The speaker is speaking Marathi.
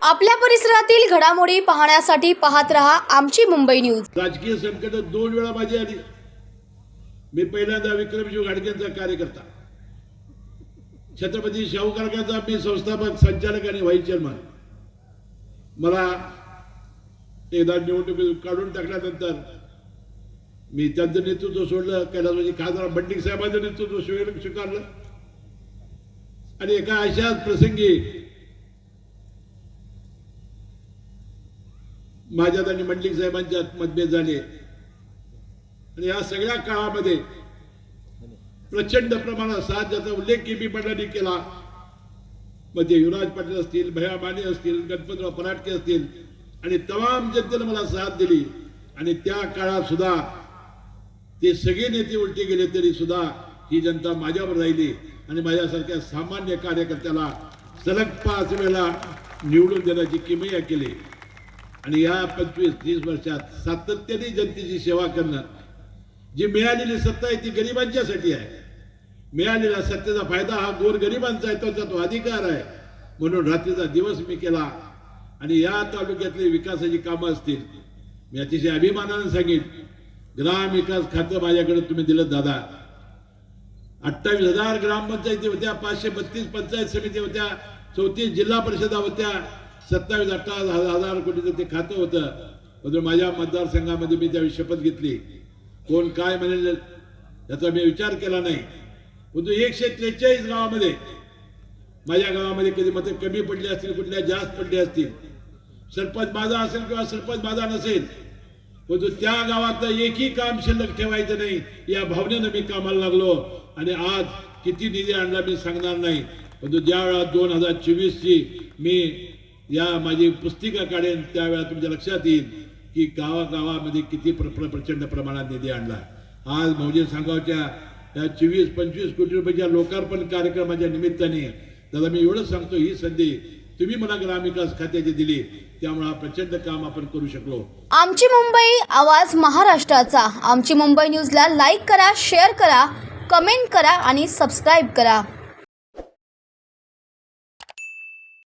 आपल्या परिसरातील घडामोडी पाहण्यासाठी पाहत रहा आमची मुंबई न्यूज. राजकीय संकट दोन वेळा माझी आली. मी पहिल्यांदा विक्रमशिव गाडगेंचा कार्यकर्ता. छत्रपती शाहू कारखान्याचा मी संस्थापक संचालक आणि व्हाईस चेअरमन. मला एकदा निवडणुकीत काढून टाकल्यानंतर मी त्यांचं नेतृत्व सोडलं कैलासवासी खासदार बंडिक साहेबांचं नेतृत्व स्वीकारलं. आणि एका अशाच प्रसंगी माझ्यात आणि मंडलिक साहेबांच्यात मतभेद झाले. आणि या सगळ्या काळामध्ये प्रचंड प्रमाणात साथ ज्याचा उल्लेख के पी केला. मग ते युवराज पाटील असतील भया माने असतील गणपतराव पराटके असतील आणि तमाम जनतेनं मला साथ दिली. आणि त्या काळात सुद्धा ते सगळे नेते उलटे गेले तरी सुद्धा ही जनता माझ्यावर राहिली आणि माझ्यासारख्या सामान्य कार्यकर्त्याला सलग पाच वेळेला निवडून देण्याची किमया केली. आणि या पंचवीस तीस वर्षात सातत्याने जनतेची सेवा करणं जी मिळालेली सत्ता आहे ती गरिबांच्यासाठी आहे. मिळालेला सत्तेचा फायदा हा गोर गरिबांचा आहे त्यांचा तो अधिकार आहे. म्हणून रात्रीचा दिवस मी केला आणि या तालुक्यातली विकासाची कामं असतील. मी अतिशय अभिमानानं सांगेन ग्राम विकास खातं माझ्याकडे तुम्ही दिलं दादा. अठ्ठावीस हजार ग्रामपंचायती होत्या पाचशे बत्तीस पंचायत समिती होत्या चौतीस जिल्हा परिषदा होत्या सत्तावीस अठ्ठावीस हजार कोटीचं ते खातं होतं. म्हणजे माझ्या मतदारसंघामध्ये मी त्यावेळी शपथ घेतली. कोण काय म्हणेल याचा मी विचार केला नाही. परंतु एकशे त्रेचाळीस गावामध्ये माझ्या गावामध्ये कधी मतं कमी पडली असतील कुठल्या जास्त पडली असतील. सरपंच माझा असेल किंवा सरपंच माझा नसेल परंतु त्या गावातलं एकही काम शिल्लक ठेवायचं नाही या भावनेनं मी कामाला लागलो. आणि आज किती निधी आणला मी सांगणार नाही. परंतु ज्या वेळा दोन हजार चोवीसची मी या माझी पुस्तिका काढेन त्यावेळा तुमच्या लक्षात येईल की गावागावामध्ये किती प्र प्र- प्रचंड प्रमाणात निधी आणला. आज मौजे सांगावच्या या चोवीस पंचवीस कोटी रुपयाच्या लोकार्पण कार्यक्रमाच्या निमित्ताने दादा मी एवढंच सांगतो ही संधी तुम्ही मला ग्रामविकास खात्याची दिली त्यामुळे प्रचंड काम आपण करू शकलो. आमची मुंबई आवाज महाराष्ट्राचा. आमची मुंबई न्यूजला लाईक करा शेअर करा कमेंट करा आणि सबस्क्राईब करा.